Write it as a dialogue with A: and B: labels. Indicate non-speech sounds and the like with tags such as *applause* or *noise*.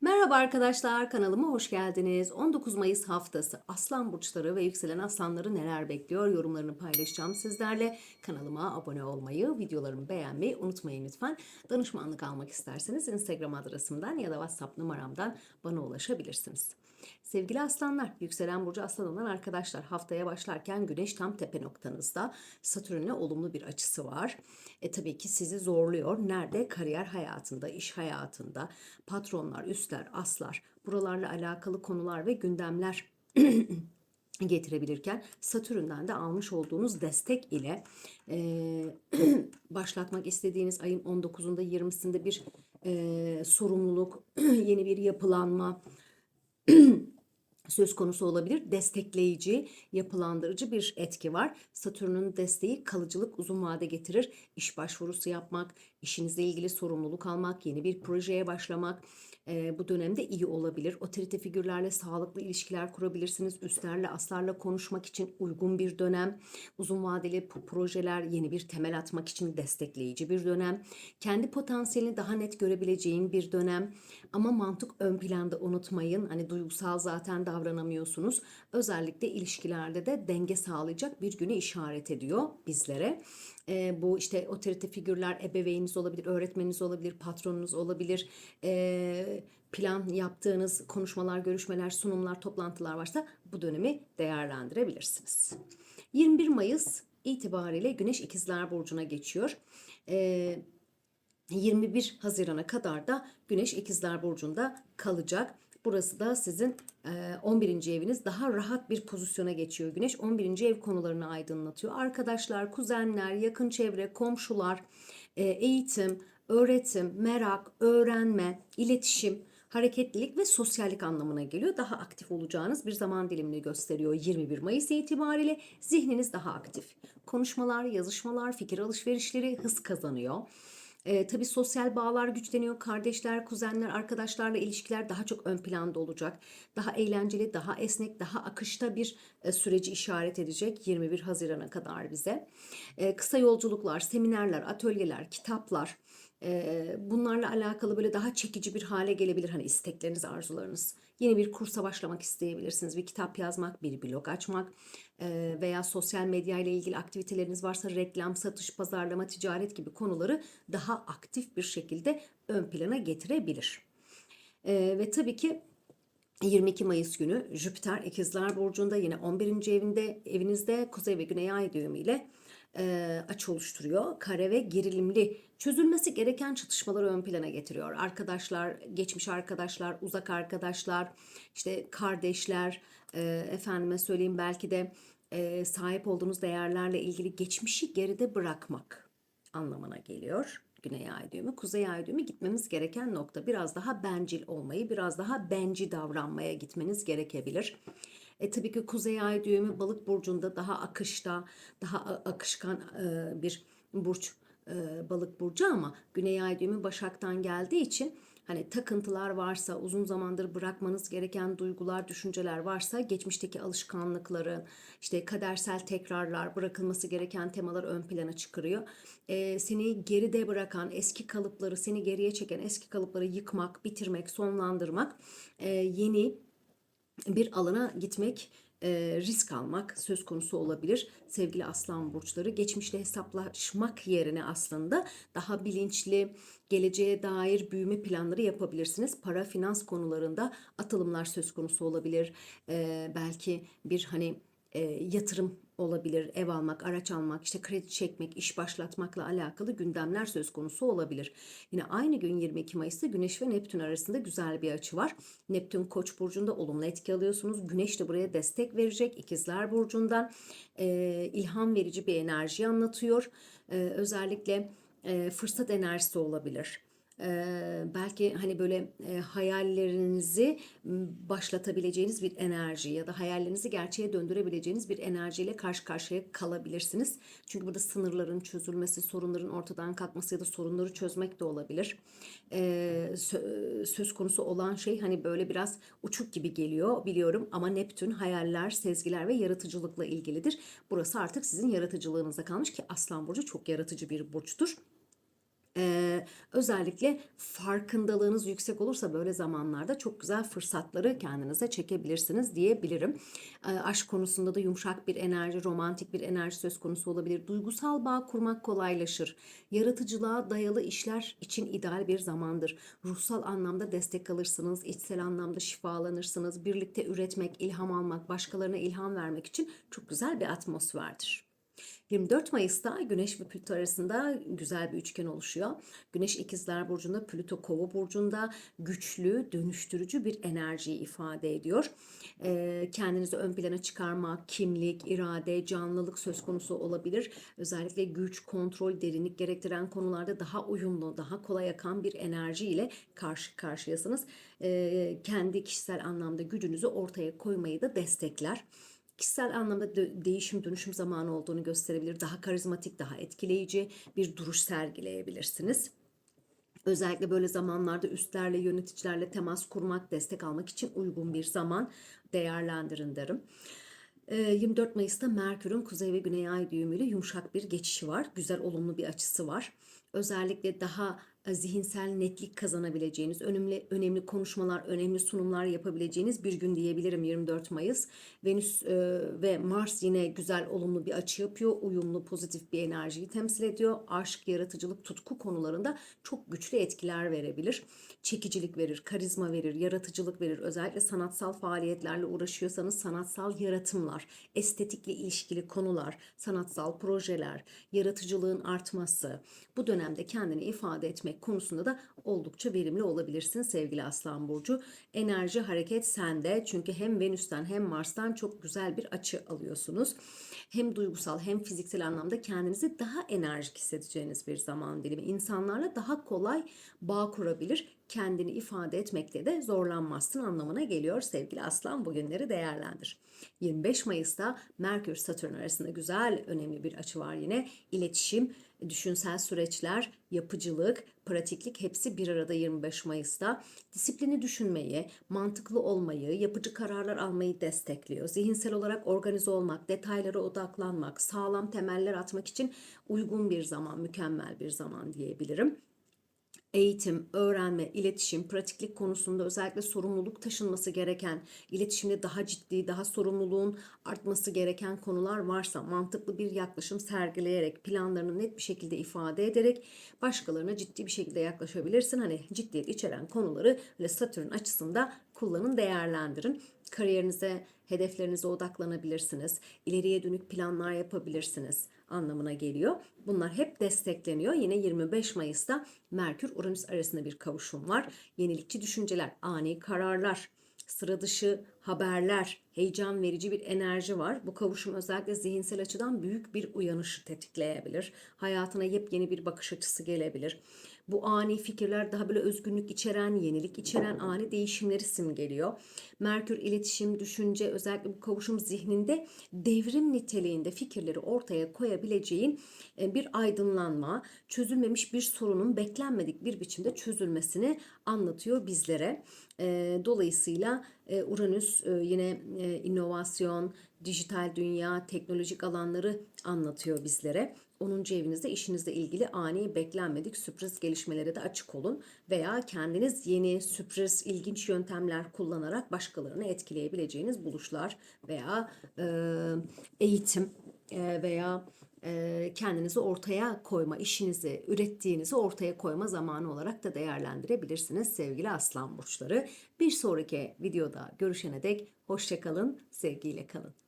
A: Merhaba arkadaşlar kanalıma hoş geldiniz. 19 Mayıs haftası Aslan burçları ve yükselen aslanları neler bekliyor yorumlarını paylaşacağım sizlerle. Kanalıma abone olmayı, videolarımı beğenmeyi unutmayın lütfen. Danışmanlık almak isterseniz Instagram adresimden ya da WhatsApp numaramdan bana ulaşabilirsiniz. Sevgili aslanlar, yükselen burcu aslan olan arkadaşlar haftaya başlarken güneş tam tepe noktanızda. Satürn'le olumlu bir açısı var. E tabii ki sizi zorluyor. Nerede? Kariyer hayatında, iş hayatında, patronlar, üstler, aslar, buralarla alakalı konular ve gündemler *clears throat* getirebilirken Satürn'den de almış olduğunuz destek ile e, *clears throat* başlatmak istediğiniz ayın 19'unda 20'sinde bir e, sorumluluk, *clears throat* yeni bir yapılanma, söz konusu olabilir. Destekleyici, yapılandırıcı bir etki var. Satürn'ün desteği kalıcılık uzun vade getirir. İş başvurusu yapmak, işinizle ilgili sorumluluk almak, yeni bir projeye başlamak e, bu dönemde iyi olabilir. Otorite figürlerle sağlıklı ilişkiler kurabilirsiniz. Üstlerle, aslarla konuşmak için uygun bir dönem. Uzun vadeli projeler, yeni bir temel atmak için destekleyici bir dönem. Kendi potansiyelini daha net görebileceğin bir dönem. Ama mantık ön planda unutmayın. Hani duygusal zaten davranamıyorsunuz. Özellikle ilişkilerde de denge sağlayacak bir günü işaret ediyor bizlere. Ee, bu işte otorite figürler, ebeveyniniz olabilir, öğretmeniniz olabilir, patronunuz olabilir. Ee, plan yaptığınız konuşmalar, görüşmeler, sunumlar, toplantılar varsa bu dönemi değerlendirebilirsiniz. 21 Mayıs itibariyle Güneş İkizler Burcu'na geçiyor. Ee, 21 Haziran'a kadar da Güneş İkizler Burcu'nda kalacak. Burası da sizin e, 11. eviniz daha rahat bir pozisyona geçiyor. Güneş 11. ev konularını aydınlatıyor. Arkadaşlar, kuzenler, yakın çevre, komşular, e, eğitim, öğretim, merak, öğrenme, iletişim, hareketlilik ve sosyallik anlamına geliyor. Daha aktif olacağınız bir zaman dilimini gösteriyor 21 Mayıs itibariyle. Zihniniz daha aktif. Konuşmalar, yazışmalar, fikir alışverişleri hız kazanıyor. Ee, tabii sosyal bağlar güçleniyor. Kardeşler, kuzenler, arkadaşlarla ilişkiler daha çok ön planda olacak. Daha eğlenceli, daha esnek, daha akışta bir e, süreci işaret edecek 21 Haziran'a kadar bize. Ee, kısa yolculuklar, seminerler, atölyeler, kitaplar, e, bunlarla alakalı böyle daha çekici bir hale gelebilir hani istekleriniz, arzularınız. Yeni bir kursa başlamak isteyebilirsiniz. Bir kitap yazmak, bir blog açmak veya sosyal medya ile ilgili aktiviteleriniz varsa reklam, satış, pazarlama, ticaret gibi konuları daha aktif bir şekilde ön plana getirebilir. Ve tabii ki 22 Mayıs günü Jüpiter İkizler Burcu'nda yine 11. evinde evinizde Kuzey ve Güney Ay düğümüyle e, açı oluşturuyor. Kare ve gerilimli çözülmesi gereken çatışmaları ön plana getiriyor. Arkadaşlar, geçmiş arkadaşlar, uzak arkadaşlar, işte kardeşler, e, efendime söyleyeyim belki de e, sahip olduğunuz değerlerle ilgili geçmişi geride bırakmak anlamına geliyor. Güney ay düğümü, kuzey ay düğümü gitmemiz gereken nokta. Biraz daha bencil olmayı, biraz daha benci davranmaya gitmeniz gerekebilir. E tabii ki kuzey ay düğümü balık burcunda daha akışta, daha akışkan e, bir burç e, balık burcu ama güney ay düğümü başaktan geldiği için hani takıntılar varsa, uzun zamandır bırakmanız gereken duygular, düşünceler varsa geçmişteki alışkanlıkları, işte kadersel tekrarlar, bırakılması gereken temalar ön plana çıkarıyor. E, seni geride bırakan eski kalıpları, seni geriye çeken eski kalıpları yıkmak, bitirmek, sonlandırmak, e, yeni bir alana gitmek, e, risk almak söz konusu olabilir. Sevgili aslan burçları geçmişle hesaplaşmak yerine aslında daha bilinçli, geleceğe dair büyüme planları yapabilirsiniz. Para, finans konularında atılımlar söz konusu olabilir. E, belki bir hani e, yatırım olabilir, ev almak, araç almak, işte kredi çekmek, iş başlatmakla alakalı gündemler söz konusu olabilir. Yine aynı gün 22 Mayıs'ta Güneş ve Neptün arasında güzel bir açı var. Neptün Koç burcunda olumlu etki alıyorsunuz. Güneş de buraya destek verecek. İkizler burcundan e, ilham verici bir enerji anlatıyor. E, özellikle e, fırsat enerjisi olabilir. Ee, belki hani böyle e, hayallerinizi başlatabileceğiniz bir enerji ya da hayallerinizi gerçeğe döndürebileceğiniz bir enerjiyle karşı karşıya kalabilirsiniz. Çünkü burada sınırların çözülmesi, sorunların ortadan kalkması ya da sorunları çözmek de olabilir. Sö- söz konusu olan şey hani böyle biraz uçuk gibi geliyor biliyorum ama Neptün hayaller, sezgiler ve yaratıcılıkla ilgilidir. Burası artık sizin yaratıcılığınıza kalmış ki Aslan Burcu çok yaratıcı bir burçtur Ee, özellikle farkındalığınız yüksek olursa böyle zamanlarda çok güzel fırsatları kendinize çekebilirsiniz diyebilirim. Ee, aşk konusunda da yumuşak bir enerji, romantik bir enerji söz konusu olabilir. Duygusal bağ kurmak kolaylaşır. Yaratıcılığa dayalı işler için ideal bir zamandır. Ruhsal anlamda destek alırsınız, içsel anlamda şifalanırsınız. Birlikte üretmek, ilham almak, başkalarına ilham vermek için çok güzel bir atmosferdir. 24 Mayıs'ta Güneş ve Plüto arasında güzel bir üçgen oluşuyor. Güneş İkizler Burcu'nda, Plüto Kova Burcu'nda güçlü, dönüştürücü bir enerjiyi ifade ediyor. Ee, kendinizi ön plana çıkarmak, kimlik, irade, canlılık söz konusu olabilir. Özellikle güç, kontrol, derinlik gerektiren konularda daha uyumlu, daha kolay akan bir enerji ile karşı karşıyasınız. Ee, kendi kişisel anlamda gücünüzü ortaya koymayı da destekler kişisel anlamda dö- değişim dönüşüm zamanı olduğunu gösterebilir. Daha karizmatik, daha etkileyici bir duruş sergileyebilirsiniz. Özellikle böyle zamanlarda üstlerle, yöneticilerle temas kurmak, destek almak için uygun bir zaman değerlendirin derim. Ee, 24 Mayıs'ta Merkür'ün kuzey ve güney ay düğümüyle yumuşak bir geçişi var. Güzel, olumlu bir açısı var. Özellikle daha zihinsel netlik kazanabileceğiniz, önemli önemli konuşmalar, önemli sunumlar yapabileceğiniz bir gün diyebilirim 24 Mayıs. Venüs e, ve Mars yine güzel, olumlu bir açı yapıyor. Uyumlu, pozitif bir enerjiyi temsil ediyor. Aşk, yaratıcılık, tutku konularında çok güçlü etkiler verebilir. Çekicilik verir, karizma verir, yaratıcılık verir. Özellikle sanatsal faaliyetlerle uğraşıyorsanız sanatsal yaratımlar, estetikle ilişkili konular, sanatsal projeler, yaratıcılığın artması, bu dönemde kendini ifade etmek konusunda da oldukça verimli olabilirsin sevgili Aslan Burcu. Enerji, hareket sende çünkü hem Venüs'ten hem Mars'tan çok güzel bir açı alıyorsunuz. Hem duygusal hem fiziksel anlamda kendinizi daha enerjik hissedeceğiniz bir zaman dilimi. İnsanlarla daha kolay bağ kurabilir, kendini ifade etmekte de zorlanmazsın anlamına geliyor sevgili Aslan bugünleri değerlendir. 25 Mayıs'ta Merkür Satürn arasında güzel önemli bir açı var yine. İletişim, düşünsel süreçler, yapıcılık, pratiklik hepsi bir arada 25 Mayıs'ta. Disiplini düşünmeyi, mantıklı olmayı, yapıcı kararlar almayı destekliyor. Zihinsel olarak organize olmak, detaylara odaklanmak, sağlam temeller atmak için uygun bir zaman, mükemmel bir zaman diyebilirim eğitim, öğrenme, iletişim, pratiklik konusunda özellikle sorumluluk taşınması gereken, iletişimde daha ciddi, daha sorumluluğun artması gereken konular varsa mantıklı bir yaklaşım sergileyerek, planlarını net bir şekilde ifade ederek başkalarına ciddi bir şekilde yaklaşabilirsin. Hani ciddiyet içeren konuları ve Satürn açısında kullanın, değerlendirin. Kariyerinize, hedeflerinize odaklanabilirsiniz. İleriye dönük planlar yapabilirsiniz anlamına geliyor. Bunlar hep destekleniyor. Yine 25 Mayıs'ta Merkür Uranüs arasında bir kavuşum var. Yenilikçi düşünceler, ani kararlar, sıra dışı haberler, heyecan verici bir enerji var. Bu kavuşum özellikle zihinsel açıdan büyük bir uyanışı tetikleyebilir. Hayatına yepyeni bir bakış açısı gelebilir. Bu ani fikirler daha böyle özgünlük içeren, yenilik içeren ani değişimleri simgeliyor. Merkür iletişim, düşünce özellikle bu kavuşum zihninde devrim niteliğinde fikirleri ortaya koyabileceğin e, bir aydınlanma, çözülmemiş bir sorunun beklenmedik bir biçimde çözülmesini anlatıyor bizlere. E, dolayısıyla e, Uranüs yine inovasyon, dijital dünya, teknolojik alanları anlatıyor bizlere. 10. evinizde işinizle ilgili ani beklenmedik sürpriz gelişmelere de açık olun veya kendiniz yeni sürpriz ilginç yöntemler kullanarak başkalarını etkileyebileceğiniz buluşlar veya e, eğitim e, veya e, kendinizi ortaya koyma, işinizi, ürettiğinizi ortaya koyma zamanı olarak da değerlendirebilirsiniz sevgili aslan burçları. Bir sonraki videoda görüşene dek hoşçakalın, sevgiyle kalın.